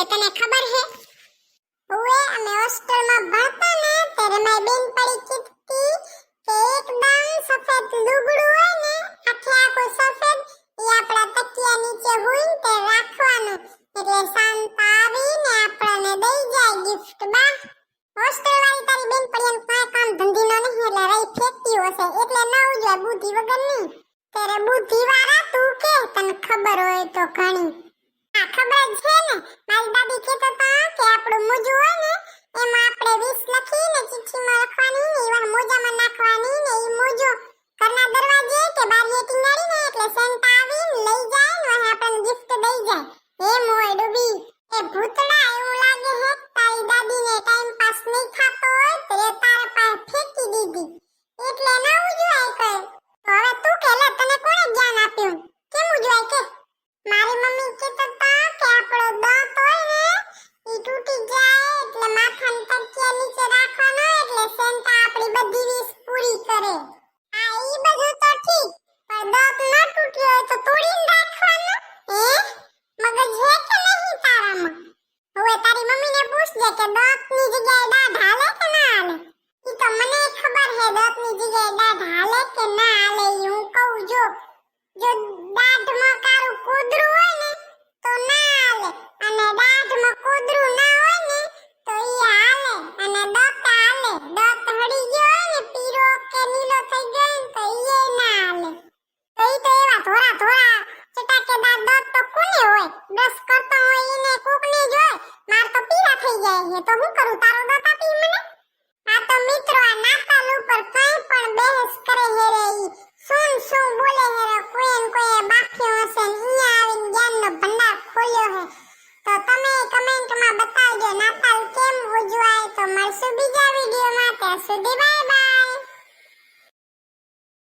ઉજવે તને ખબર હે? ઓએ અમે હોસ્ટેલમાં ભણતા ને ત્યારે મારી બેન પડી કીધી કે એકદમ સફેદ લુગડું હોય ને, આખે આખું સફેદ, એ આપણા તકિયા નીચે હોય તે રાખવાનું. એટલે શાંત આવીને આપણને દઈ જાય ગિફ્ટ બા. હોસ્ટેલ વાળી તારી બેન પડી કાંઈ કામ ધંધીનો નહીં, એટલે રહી ફેંકતી હશે. એટલે ન ઉજવાય બુદ્ધિ વગરની. ત્યારે બુદ્ધિ વાળા તું કે, તને ખબર હોય તો ઘણી. હા, ખબર જ છે ને. મારી દાદી કહેતા હતા કે આપણું મોજું હોય ને, એમાં આપણે વીસ લખીને ચિઠ્ઠીમાં લખવાની ને એવા મોજામાં નાખવાની. મને ખબર હે દાંતની કહું, જો જો દાઢમાં કાળું કુદરું હોય ને, તો ના હાલે. કૂદરું ના તો ઈ અને દાંત હાલે. દાંત હળી ગયો હોય ને નીલો થઈ ગયો ને તો ઈ ના હાલે તો ઈ તો એવા ધોરા ધોરા ચટાકેદાર દાંત તો કોને હોય બ્રશ કરતો હોય એને કોકને જ હોય માર તો પીળા થઈ જાય છે. તો હું કરું? તારો દાંત આપી મને? આ તો મિત્રો આ નાતાલ ઉપર કઈ પણ બહેસ કરે હેરે ઈ. શું શું બોલે હેરે કોઈ ને કોઈ બાફ્યો હશે ને અહીંયા આવીને જ્ઞાનનો ભંડાર ખોલ્યો હે તો તમે કમેન્ટમાં બતાવજો, નાતાલ કેમ ઉજવાય? તો મળશું બીજા વિડીયોમાં. ત્યાં સુધી બાય